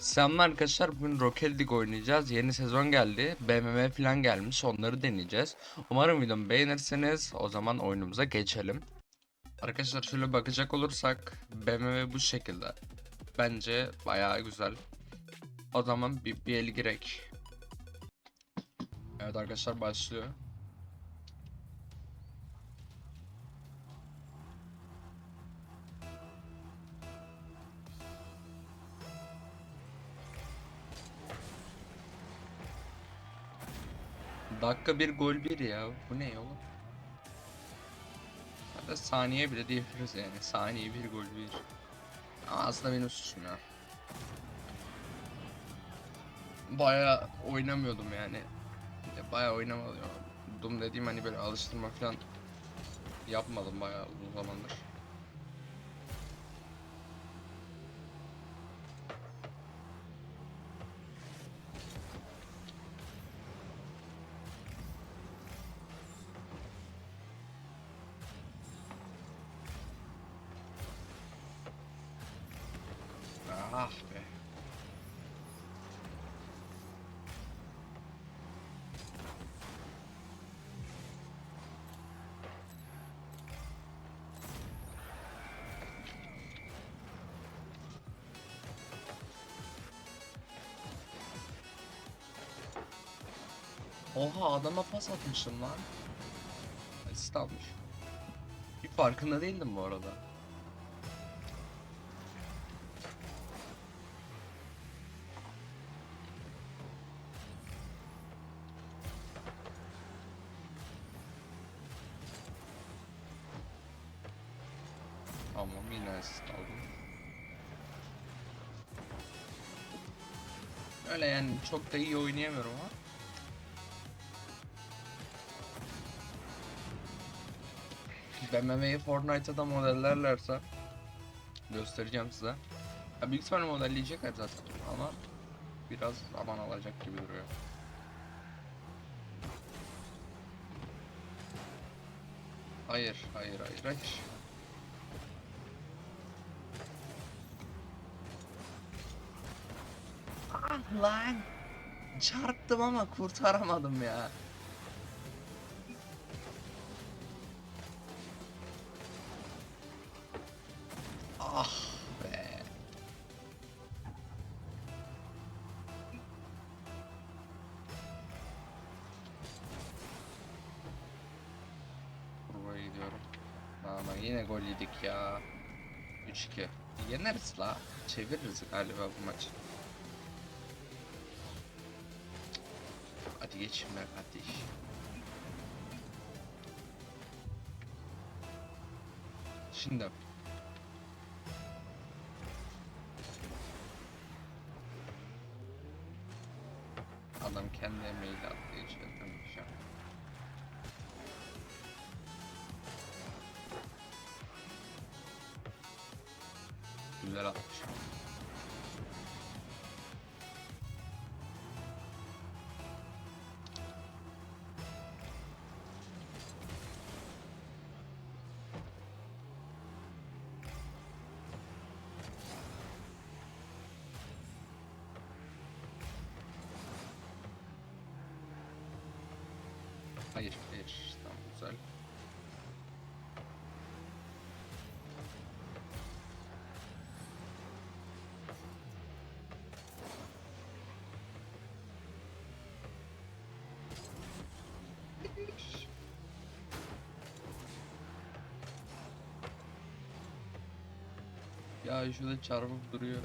Selamlar arkadaşlar. Bugün Rocket League oynayacağız. Yeni sezon geldi. BMW falan gelmiş. Onları deneyeceğiz. Umarım videomu beğenirsiniz. O zaman oyunumuza geçelim. Arkadaşlar şöyle bakacak olursak BMW bu şekilde. Bence bayağı güzel. O zaman bir, bir el girek. Evet arkadaşlar başlıyor. Dakika bir gol bir ya. Bu ne oğlum? Hatta saniye bile diyebiliriz yani. Saniye bir gol bir. Aslında benim suçum ya. Baya oynamıyordum yani. Ya Baya oynamadım dediğim hani böyle alıştırma falan yapmadım baya uzun zamandır. Ah be. Oha adama pas atmışım lan. Asist almış. Bir farkında değildim bu arada. Tamam yine asist. Öyle yani çok da iyi oynayamıyorum ama. BMW'yi Fortnite'a da modellerlerse göstereceğim size. Ya büyük ihtimalle modelleyecekler zaten ama biraz zaman alacak gibi duruyor. Hayır, hayır, hayır, hayır. Ah lan! Çarptım ama kurtaramadım ya. Ah be. Buraya gidiyorum. Ama yine gol yedik ya. 3-2. Yeneriz la. Çeviririz galiba bu maçı. Hadi geçin be kardeş. Şimdi adam kendi emeğiyle attığı için şu an. Güzel atmış. Hayır, hayır. Tamam, güzel. Ya şurada çarpıp duruyor.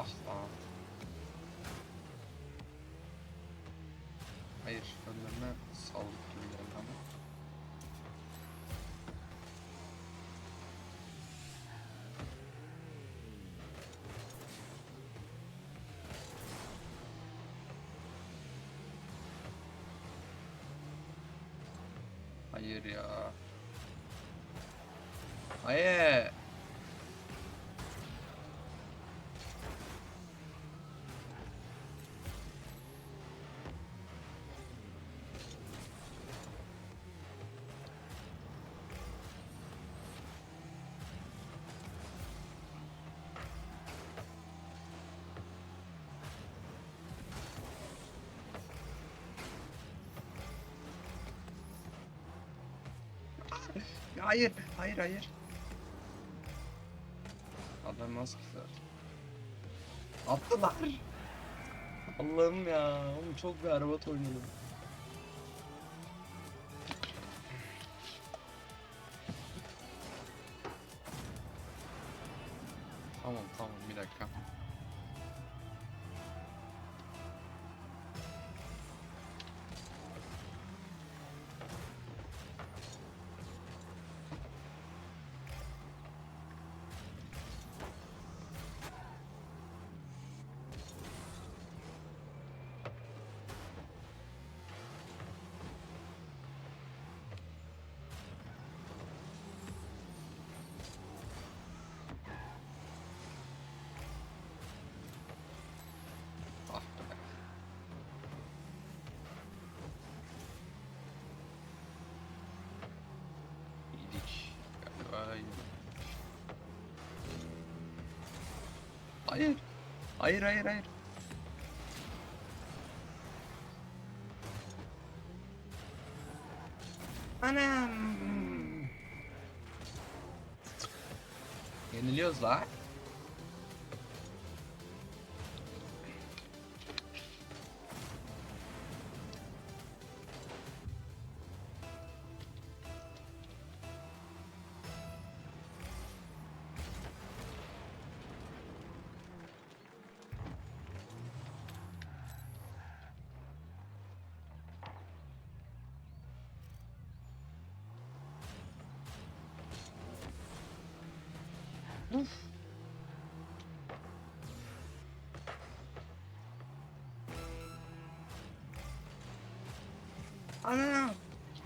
Aslan. Hayır, önlerine sağlık gibi ama. Hayır ya. Hayır. Hayır, hayır, hayır. Adam maskesi. Attılar. Allah'ım ya. Oğlum çok araba oynadım. Hayır. Hayır hayır hayır. Anam. Yeniliyoruz la. Uf. Ana!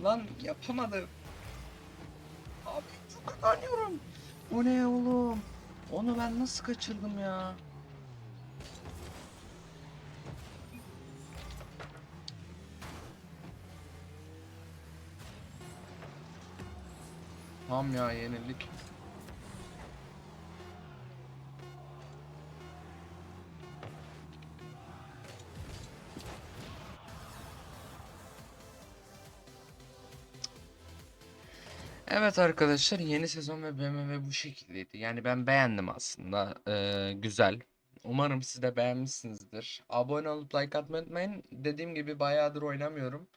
Lan yapamadım. Abi çok kazanıyorum. Bu ne oğlum? Onu ben nasıl kaçırdım ya? Tam ya yenilik. Evet arkadaşlar yeni sezon ve BMW bu şekildeydi. Yani ben beğendim aslında. Ee, güzel. Umarım siz de beğenmişsinizdir. Abone olup like atmayı unutmayın. Dediğim gibi bayağıdır oynamıyorum.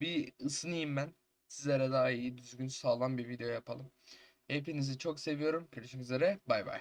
Bir ısınayım ben. Sizlere daha iyi, düzgün, sağlam bir video yapalım. Hepinizi çok seviyorum. Görüşmek üzere. Bay bay.